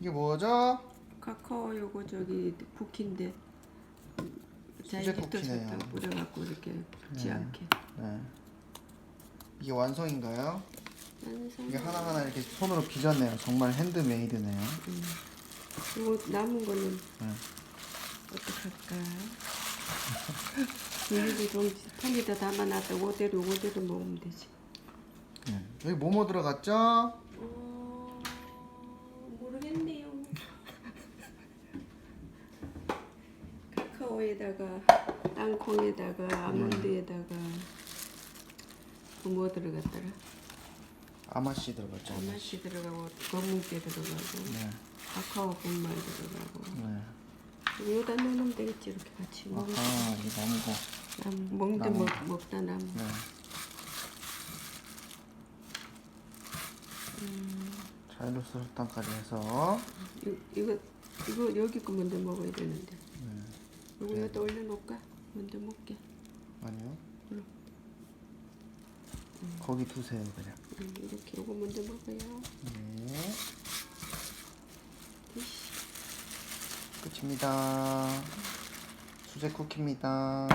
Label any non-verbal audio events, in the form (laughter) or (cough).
이게 뭐죠? 카카오 요거 저기 쿠키인데 수제 자이기도 쿠키네요. 설탕 뿌려갖고 이렇게 붙지 네. 않게 네. 이게 완성인가요? 완성. 이게 하나하나 이렇게 손으로 빚었네요. 정말 핸드메이드네요. 음. 이거 남은 거는 네. 어떡할까? (laughs) 이거 좀 통에다 담아놨다 그대로 그대로 먹으면 되지. 네. 여기 뭐뭐 들어갔죠? 어, 모르겠네요. 카카오에다가 땅콩에다가 아몬드에다가 또뭐 들어갔더라? 아마씨 들어갔죠. 아마씨. 들어가고 검은깨 들어가고 네. 카카오 분말 들어가고 네. 여기다 넣으면 되겠지 이렇게 같이 먹 아하 이게 나무고. 남 먹는데 나무. 먹, 먹다 남 네. 자일로스 설탕까지 해서 이, 이거 이거 여기 거 먼저 먹어야 되는데 네. 이거 여기다 올려놓을까? 먼저 먹게 아니요. 그럼. 거기 두세요 그냥. 음, 이렇게 이거 먼저 먹어요 네. 끝입니다. 수제 쿠키입니다.